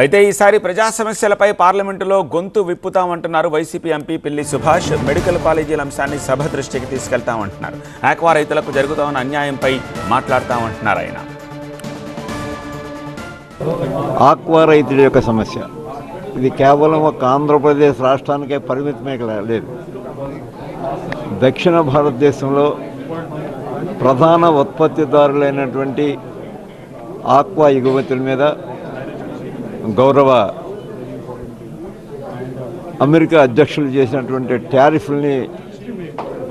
అయితే ఈసారి ప్రజా సమస్యలపై పార్లమెంటులో గొంతు విప్పుతామంటున్నారు YCP MP Pilli Subhash. Medical కాలేజీల అంశాన్ని సభ దృష్టికి తీసుకెళ్తామంటున్నారు. ఆక్వా రైతులకు జరుగుతామన్న అన్యాయంపై మాట్లాడతామంటున్నారు ఆయన. ఆక్వా రైతుల యొక్క సమస్య. ఇది కేవలం ఒక ఆంధ్రప్రదేశ్ రాష్ట్రానికే పరిమితమే లేదు. దక్షిణ భారతదేశంలో ప్రధాన ఉత్పత్తిదారులైనటువంటి ఆక్వా ఎగుమతుల మీద గౌరవ అమెరికా అధ్యక్షులు చేసినటువంటి టారిఫ్ల్ని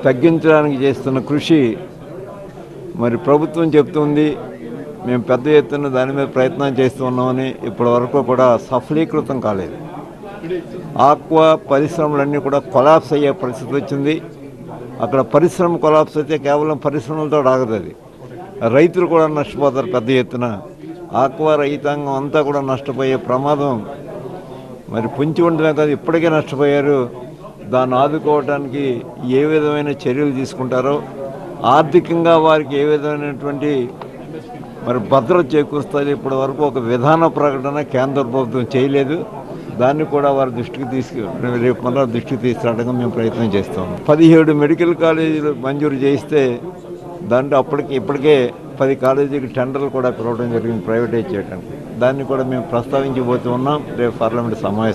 తగ్గించడానికి చేస్తున్న కృషి మరి ప్రభుత్వం చెప్తుంది. మేము పెద్ద ఎత్తున దాని మీద ప్రయత్నం చేస్తూ ఉన్నామని ఇప్పటి వరకు కూడా సఫలీకృతం కాలేదు. ఆక్వా పరిశ్రమలన్నీ కూడా కొలాప్స్ అయ్యే పరిస్థితి వచ్చింది. అక్కడ పరిశ్రమ కొలాప్స్ అయితే కేవలం పరిశ్రమలతో రాగదు అది. రైతులు కూడా నష్టపోతారు పెద్ద ఎత్తున. ఆక్వా రైతాంగం అంతా కూడా నష్టపోయే ప్రమాదం. మరి పొంచి ఉండడమే కాదు ఇప్పటికే నష్టపోయారు. దాన్ని ఆదుకోవడానికి ఏ విధమైన చర్యలు తీసుకుంటారో ఆర్థికంగా వారికి ఏ విధమైనటువంటి మరి భద్రత చేకూరుస్తుంది ఇప్పటి వరకు ఒక విధాన ప్రకటన కేంద్ర ప్రభుత్వం చేయలేదు. దాన్ని కూడా వారి దృష్టికి తీసుకు రేపు మళ్ళీ దృష్టికి తీసుకురావడానికి మేము ప్రయత్నం చేస్తాం. పదిహేడు మెడికల్ కాలేజీలు మంజూరు చేస్తే దాంట్లో అప్పటికి ఇప్పటికే పది కాలేజీకి టెండర్లు కూడా పిలవడం జరిగింది ప్రైవేటైజ్ చేయడానికి దాన్ని కూడా మేము ప్రస్తావించబోతూ ఉన్నాం రేపు పార్లమెంట్ సమావేశం